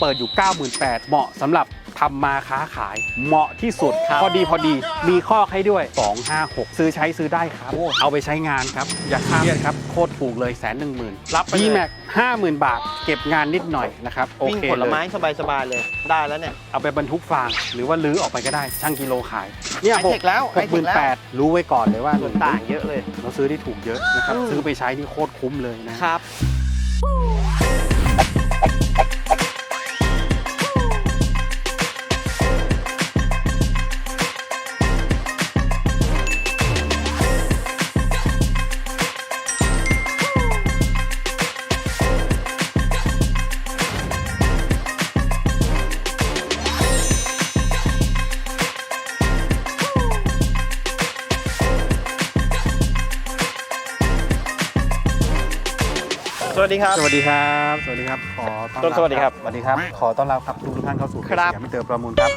เปิดอยู่ 98,000เหมาะสำหรับทำมาค้าขายเหมาะที่สุดพอดีพอดีมีข้อให้ด้วย 256 ซื้อใช้ซื้อได้ครับ เอาไปใช้งานครับ อย่าเครียดครับ โคตรถูกเลยแสนหนึ่งหมื่นรับไปเลย ดีแม็กห้าหมื่นบาท เก็บงานนิดหน่อยนะครับ โอวิ่งเคผลเลยไม้สบายๆเลย ได้แล้วเนี่ย เอาไปบรรทุกฟาง หรือว่าลื้อออกไปก็ได้ ช่างกิโลขายเนี่ยไฮเทคแล้วหกหมื่นแปดรู้ไว้ก่อนเลยว่าส่วนต่างเยอะเลย เราซื้อได้ถูกเยอะนะครับอืม ซื้อไปใช้นี่โคตรคุ้มเลยนะ ครับ สวัสดีครับ สวัสดีครับ สวัสดีครับขอต้อนรับสวัสดีครับ สวัสดีครับ ขอต้อนรับครับทุกท่านเข้าสู่ครับ สยามมิเตอร์ประมูลครับ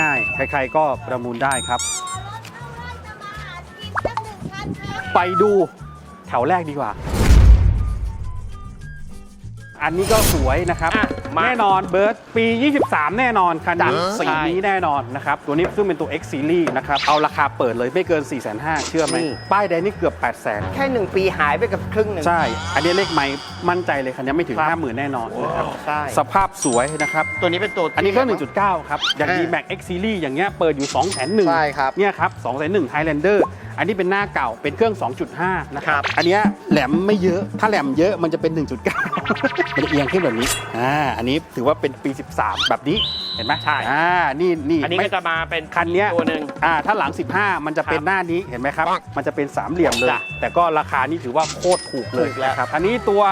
ง่ายๆ ใครๆก็ประมูลได้ครับ ไปดูแถวแรกดีกว่า อันนี้ก็สวยนะครับอะมาแน่นอนเบิร์ดปี 23 แน่นอนคันจันี้ดสีใช่ นี้แน่นอนนะครับตัวนี้ซึ่งเป็นตัว X Series นะครับเอาราคาเปิดเลยไม่เกิน 4 5 0 0 0เชื่อไหมนี่ ป้ายแดงนี่เกือบ 8 0 0 0 0 แค่หนึ่งปีหายไปกับครึ่งหนึ่ง ใช่ อันนี้เลขไม่มั่นใจเลยคันนี้ไม่ถึง ครับ 50,000 แน่นอนนะครับใช่ สภาพสวยนะครับ ตัวนี้เป็นตัว อันนี้ก็ที่1.9 ครับ อย่าง อ่า D Max X Series อย่างเงี้ยเปิดอยู่2 0 0 0 0 ใช่ครับเนี่ยครับ2 0 0 0 0 Highlander อันนี้เป็นหน้าเก่าเป็นเครื่อง 2.5 นะคครัรับ บ อันเนี้ยแหลมไม่เยอะ ถ้าแหลมเยอะมันจะเป็น 1.9 มันเอียงขึ้นแบบนี้อ่าอันนี้ถือว่าเป็นปี 13 แบบนี้เห็นไหมใช่ อ่านี่นี่อันนี้ไม่ ก็จะมาเป็นคันเนี้ย ตัวหนึ่ง อ่าถ้าหลัง 15 มันจะเป็นครับหน้านี้เห็นไหมครับปังมันจะเป็นสามเหลี่ยมเลย จ้ะแต่ก็ราคานี่ถือว่าโคตรถูกเลยถูกแล้ว นะครับอันนี้ตัว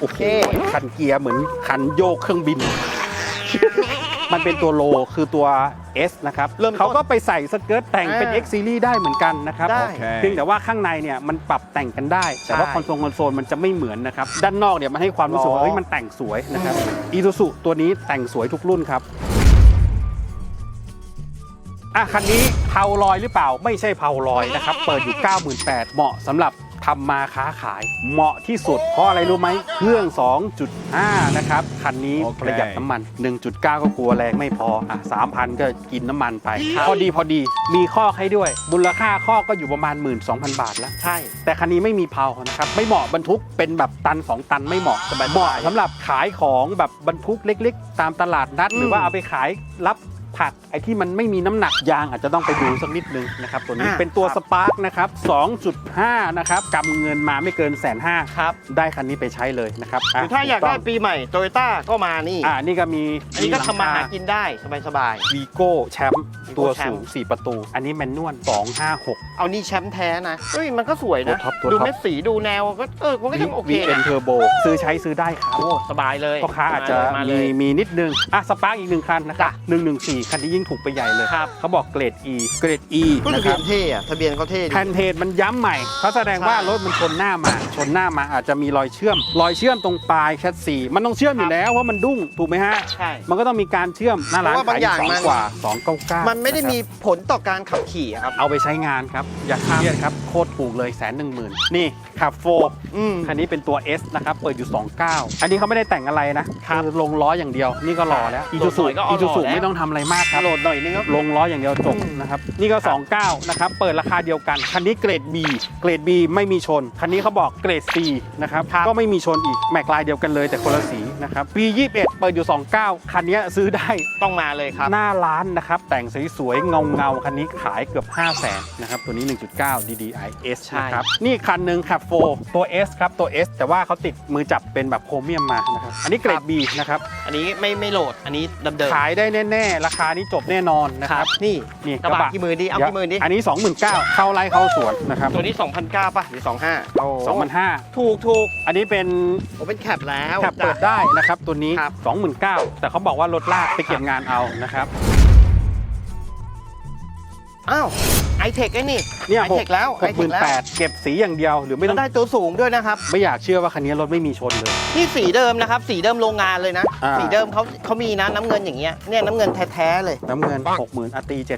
โอเคโอเคคันเกียร์เหมือนคันโยกเครื่องบิน มันเป็นตัวโลคือตัว S นะครับเริ่มต้นเขาก็ไปใส่สเกิร์ตแต่งเป็น อ่า X Series ได้เหมือนกันนะครับได้เพียงแต่ว่าข้างในเนี่ยมันปรับแต่งกันได้ แต่ว่าใช่คอนโซลคอนโซลมันจะไม่เหมือนนะครับ ด้านนอกเนี่ยมันให้ความรู้สึกว่าอ๋อเฮ้ยมันแต่งสวยนะครับอีซูซุตัวนี้แต่งสวยทุกรุ่นครับ อะคันนี้เผาลอยหรือเปล่าไม่ใช่เผาลอยนะครับ เปิดอยู่ 98,000เหมาะสำหรับ ทำมาค้าขายเหมาะที่สุด เพราะอะไรรู้ไหมเครื่อง 2.5 นะครับ คันนี้โอเค ประหยัดน้ำมัน 1.9 ก็กลัวแรงไม่พออะ3,000 ก็กินน้ำมันไป พอดีพอดีมีข้อให้ด้วยมูลค่าข้อก็อยู่ประมาณ 12,000 บาทแล้ว ใช่ แต่คันนี้ไม่มีเพานะครับ ไม่เหมาะบรรทุกเป็นแบบตัน 2 ตันไม่เหมาะเหมาะสำหรับขายของแบบบรรทุกเล็ก ๆ ตามตลาดนัด หรือว่าเอาไปขายรับ ผักไอ้ที่มันไม่มีน้ำหนักยางอาจจะต้องไปดูสักนิดนึงนะครับตัวนี้อ่าเป็นตัวครับสปาร์กนะครับ 2.5 นะครับกำเงินมาไม่เกินแสนห้าครับได้คันนี้ไปใช้เลยนะครับหรือถ้าอยากได้ปีใหม่โตโยต้าก็มานี่อ่านี่ก็มีอันนี้ก็ทำมาหากินได้สบาย วีโก้แชมป์ ตัว Vigo สูง 4 ประตู อันนี้แมนนวล256ๆเอานี่แชมป์แท้นะเฮ้ยมันก็สวยนะ ตัวท็อปตัวดูท็อปเม็ดสีดูแนวก็เออมันก็ยังโอเควีเอ็นนะเทอร์โบซื้อใช้ซื้อได้ครับ โอ้สบายเลยพ่อค้าอาจจะมาเลมีย มีนิดนึง อะสปาร์กอีกหนึ่งคันนะครับ114 คันนี้ยิ่งถูกไปใหญ่เลย ครับ เขาบอกเกรด E เกรด E ก็นะทะคเบียรับนเท่อะทะเบียนเขาเท่ดีแผ่นเทจมันย้ำใหม่เขาแสดงว่าใช่ รถมันชนหน้ามา ชนหน้ามาอาจจะมีรอยเชื่อม รอยเชื่อมตรงปลายแคสซีมันต้องเชื่อมอยู่แล้วเพราะมันดุ้งถูกไหมฮะ ใช่ มันก็ต้องมีการเชื่อมหน้าร้านเพราะว่าบาขายงอย่างสองมัน กว่า299มันไม่ได้มีผลต่อการขับขี่อะครับ เอาไปใช้งานครับ อย่าเครียดครับ โคตรถูกเลยแสนหนึ่งหมื่นนี่ขับโฟอืม คันนี้เป็นตัว S นะครับ เปิดอยู่ 29 อันนี้เขาไม่ได้แต่งอะไรนะคือลงล้ออย่างเดียว นี่ก็รอแล้วอีโหลซูดหน่ซุอยก็เอาอีซูซุหล่อแล้ว ไม่ต้องทำอะไรมากครับ โหลดหน่อยนึงก็ลงล้ออย่างเดียวจบอืมนะครับ นี่ก็ 29 นะครับ เปิดราคาเดียวกัน คันนี้เกรด B เกรด B ไม่มีชน คันนี้เขาบอกเกรด C นะครับ ก็ไม่มีชนอีก แม็กลายเดียวกันเลยแต่คนละสี นะครับปี 21 เปิดอยู่ 29 คันนี้ซื้อได้ต้องมาเลยครับ หน้าร้านนะครับ แต่งสวยๆเงาเงาๆคันนี้ขายเกือบ 5 0 0แสนนะครับ ตัวนี้ 1.9 DDI S ใช่นะครับ นี่คันหนึ่งขับโฟตัว S ครับ ตัว S แต่ว่าเขาติดมือจับเป็นแบบโครเมียมมานะครับ อันนี้เกรด B นะครับอั นนี้ไม่ไม่โหลด อันนี้ดำเดิมขายได้แน่ๆ ราคานี้จบแน่นอนนะครับ นี่นี่กระบะกี่หมื่นดีเอากี่หมื่นดีอันนี้ 29,000เข้าไร่เข้าสวนนะครับ ตัวนี้2,009ป่ะหรือ25 2,500ถูกถูกอันนี้เป็นผมเป็นแคปแล้วแคปเปิดได้นะครับ ตัวนี้ครับ29,000แต่เขาบอกว่ารถลากไปเก็บงานเอานะครับอ้าว ไอเทคไอ้นี่เนี่ยไอเทคแล้วหไอกหเทมื่คนแล้วแปดเก็บสีอย่างเดียวหรือไม่ไม่ต้องได้ตัวสูงด้วยนะครับ ไม่อยากเชื่อว่าคันนี้รถไม่มีชนเลย นี่สีเดิมนะครับ สีเดิมโรงงานเลยนะ อ่า สีเดิมเขาเขามีนะน้ำเงินอย่างเงี้ยเนี่ยน้ำเงินแท้ๆเลย น้ำเงิน60,000อาตี70,000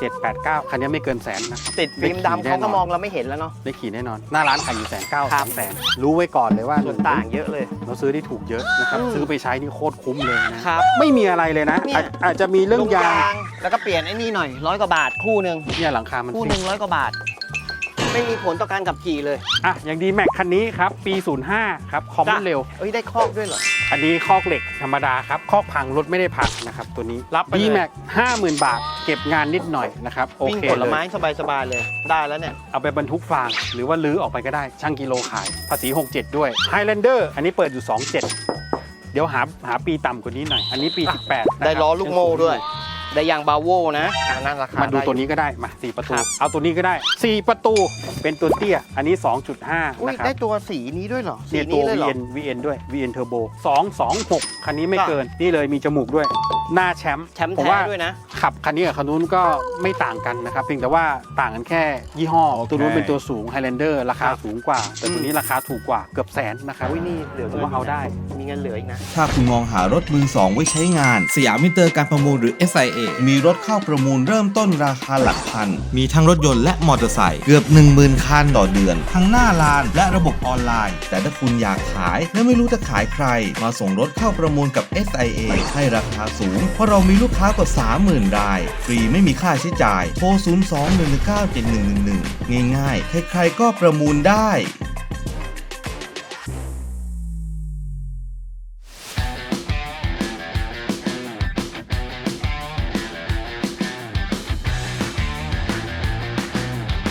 789คันนี้ไม่เกินแสนนะครับติดฟิล์มดำเขาก็มองเราไม่เห็นแล้วเนาะ ได้ขี่แน่นอน หน้าร้านขายอยู่แสนเก้าครัสาบมแสนรู้ไว้ก่อนเลยว่าส่วนต่างเยอะเลย เราซื้อได้ถูกเยอะนะครับ อืม ซื้อไปใช้นี่โคตรคุ้มเลยนะ ครับ ไม่มีอะไรเลยนะ เนี่ย อาจอาจจะมีเรื่องลุยาง แล้วก็เปลี่ยนไอ้นี่หน่อยร้อยกว่าบาทคู่หนึ่งเนี่ยหลังคามันคู่หฟินึ่กงร้อยกว่าบาท ไม่มีผลต่อการขับขี่เลย อะอย่างดีแม็กคันนี้ครับ ปี 05 ครับคอมมันเร็ว เอ้ยได้คอกด้วยเหรอ อันนี้คอกเหล็กธรรมดาครับ คอกพังรถไม่ได้พังนะครับ ตัวนี้รับไปเลย ดีแม็ก50,000บาท เก็บงานนิดหน่อยนะครับ โอวิ่งเคผลเลยไม้สบายๆเลย ได้แล้วเนี่ย เอาไปบรรทุกฟาง หรือว่าลื้อออกไปก็ได้ ช่างกิโลขาย ภาษี 67 ด้วย Highlander อันนี้เปิดอยู่ 27 เดี๋ยวหาหาปีต่ำกว่านี้หน่อย อันนี้ปี 18นะครับได้ล้อลูกโม่ด้วย ได้ยางบาโวนะอ่านั่นราคามาดูไอยู่ตัวนี้ก็ได้มา4ประตูครับเอาตัวนี้ก็ได้ 4 ประตูเป็นตัวเตี้ย อันนี้ 2.5 อุ้ยนะครับได้ตัวสีนี้ด้วยเหรอสีเนี่ยตันี้ว เลยเหรอ VN VN ด้วย VN Turbo 226 คันนี้ไม่ก็เกิน นี่เลยมีจมูกด้วย หน้าแชมป์แชมป์ผมแท้ว่าด้วยนะ ขับคันนี้กับคันนู้นก็ไม่ต่างกันนะครับ เพียงแต่ว่าต่างกันแค่ยี่ห้อ โอเค ตัวนู้นเป็นตัวสูง Highlander ราคาครับสูงกว่า แต่ตัวนี้ราคาถูกกว่าเกือบแสนนะครับ อุ้ยนี่เหลือผมว่าเอาได้ มีเงินเหลืออีกนะ ถ้าคุณมองหารถมือสองไว้ใช้งาน สยามมิเตอร์การประมูลหรือ SIA มีรถเข้าประมูลเริ่มต้นราคาหลักพัน มีทั้งรถยนต์และมอเตอร์ไซค์เกือบ 10,000 คันต่อเดือน ทั้งหน้าลานและระบบออนไลน์ แต่ถ้าคุณอยากขายและไม่รู้จะขายใคร มาส่งรถเข้าประมูลกับ SIA ให้ราคาสูง เพราะเรามีลูกค้ากว่า 30,000 ราย ฟรีไม่มีค่าใช้จ่าย โทร 02 119 7111 ง่ายๆ ใครๆก็ประมูลได้